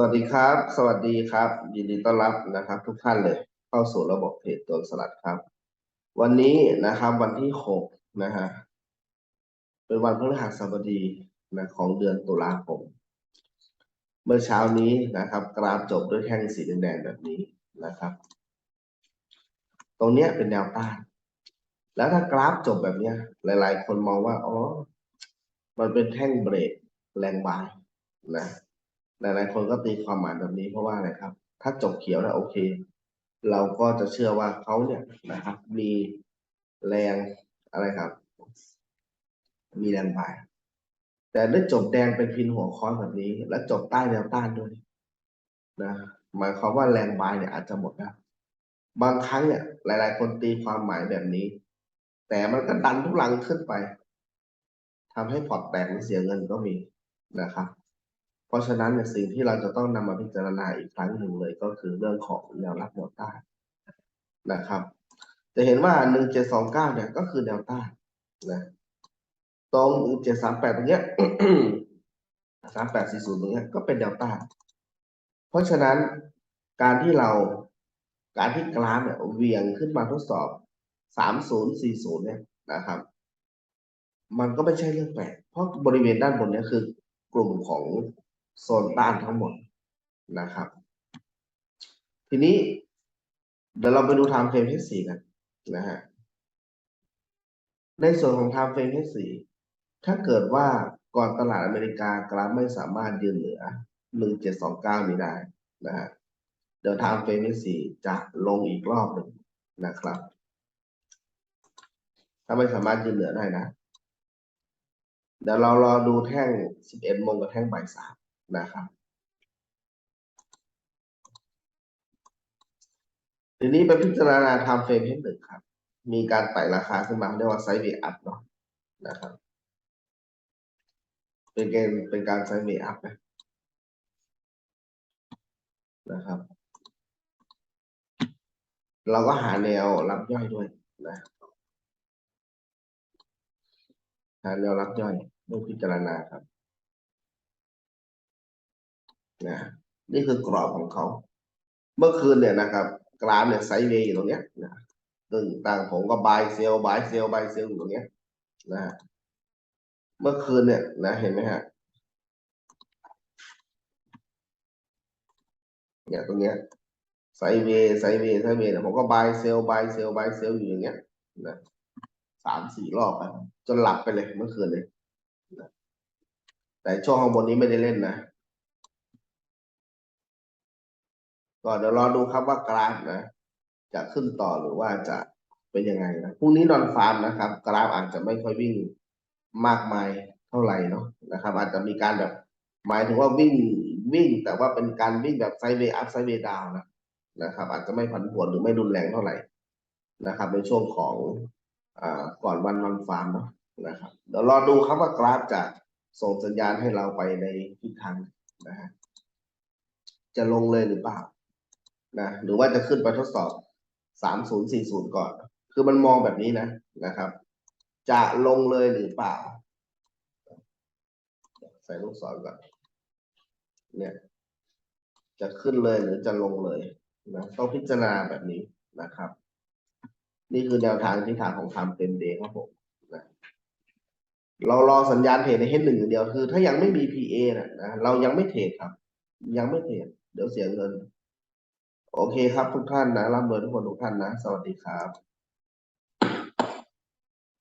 สวัสดีครับ สวัสดีครับ ยินดีต้อนรับนะครับ ทุกท่านเลย เข้าสู่ระบบเทรดตัวสลัดครับ วันนี้นะครับ วันที่หกนะฮะเป็นวันพฤหัสบดีนะของเดือนตุลาคมเมื่อเช้านี้นะครับ กราฟจบด้วยแท่งสีแดงแบบนี้นะครับ ตรงเนี้ยเป็นแนวต้าน แล้วถ้ากราฟจบแบบเนี้ย หลาย ๆ คนมองว่าอ๋อมันเป็นแท่งเบรกแรงบายนะ หลายๆคนก็ตีความหมายแบบนี้เพราะว่าอะไรครับ ถ้าจบเขียวแล้วโอเค เราก็จะเชื่อว่าเขาเนี่ยนะครับ มีแรงอะไรครับ มีแรงบาย แต่ได้จบแดงเป็นพินหัวค้อนแบบนี้ และจบใต้แนวต้านด้วยนะหมายความว่าแรงบายเนี่ยอาจจะหมดแล้วบางครั้งเนี่ย หลาย ๆ คนตีความหมายแบบนี้ แต่มันก็ดันทุกลังขึ้นไปทำให้พอร์ตแตกหรือเสียเงินก็มีนะครับ เพราะฉะนั้นเนี่ยสิ่งที่เราจะต้องนำมาพิจารณาอีกครั้งหนึ่งเลยก็คือเรื่องของแนวรับแนวต้านนะครับ จะเห็นว่า1729เนี่ยก็คือแนวต้านนะตรง1738ตรงเนี้ย3840ตรงเนี้ยก็เป็นแนวต้านเพราะฉะนั้นการที่เราการที่กราฟเนี่ยเวียงขึ้นมาทดสอบ3040เนี่ยนะครับ มันก็ไม่ใช่เรื่องแปลกเพราะบริเวณด้านบนเนี่ยคือกลุ่มของ โซนต้านทั้งหมดนะครับ ทีนี้ เดี๋ยวเราไปดู time frame H4 กันนะฮะในส่วนของ time frame H4 ถ้าเกิดว่าก่อนตลาดอเมริกากราฟไม่สามารถยืนเหนือ1729นี้ได้นะฮะเดี๋ยว time frame H4 จะลงอีกรอบหนึ่งนะครับ ถ้าไม่สามารถยืนเหนือได้นะเดี๋ยวเรารอดูแท่ง 11 โมงกับแท่งบ่ายสาม นะครับทีนี้ไปพิจารณา time frame ให้หนึ่งครับ มีการไต่ราคาขึ้นมาเรียกว่าไซด์เวอัพเนาะนะครับ เป็นเกณฑ์เป็นการไซด์เวอัพนะนะครับ เราก็หาแนวรับย่อยด้วยนะหาแนวรับย่อยต้องพิจารณาครับ นะนี่คือกรอบของเขา เมื่อคืนเนี่ยนะครับ กราฟเนี่ยไซด์เวย์อยู่ตรงเนี้ยนะตึงต่างผมก็บายเซลบายเซลบายเซลอยู่ตรงเนี้ยนะเมื่อคืนเนี่ยนะเห็นไหมฮะเนี่ยตรงเนี้ยไซเวย์ไซเวย์ไซเวย์เนี่ยผมก็บายเซลบายเซลบายเซลอยู่อย่างเงี้ยนะสามสี่รอบอะจนหลับไปเลยเมื่อคืนเลยนะแต่ช่วงข้างบนนี้ไม่ได้เล่นนะ ก็เดี๋ยวรอดูครับว่ากราฟนะ จะขึ้นต่อหรือว่าจะเป็นยังไงนะพรุ่งนี้นอนฟาร์มนะครับ กราฟอาจจะไม่ค่อยวิ่งมากมายเท่าไหร่เนาะนะครับ อาจจะมีการแบบ หมายถึงว่าวิ่งวิ่ง แต่ว่าเป็นการวิ่งแบบไซเวย์อัพไซเวย์ดาวนะนะครับ อาจจะไม่ผันผวนหรือไม่รุนแรงเท่าไหร่นะครับ ในช่วงของอ่าก่อนวันนอนฟาร์มเนาะนะครับเดี๋ยวรอดูครับว่ากราฟจะส่งสัญญาณให้เราไปในทิศทางนะฮะจะลงเลยหรือเปล่า นะหรือว่าจะขึ้นไปทดสอบ 3040 ก่อน คือมันมองแบบนี้นะนะครับ จะลงเลยหรือเปล่า ใส่ลูกศรก่อน เนี่ย จะขึ้นเลยหรือจะลงเลยนะต้องพิจารณาแบบนี้นะครับ นี่คือแนวทางที่ทางของทำเต็มเดย์ครับผมนะเรารอสัญญาณเทรดในเฮดหนึ่งอย่างเดียวคือ ถ้ายังไม่มี PA นะนะเรายังไม่เทรดครับ ยังไม่เทรดเดี๋ยวเสียเงิน โอเคครับทุกท่านนะร่ำรวยทุกคนทุกท่านนะ สวัสดีครับ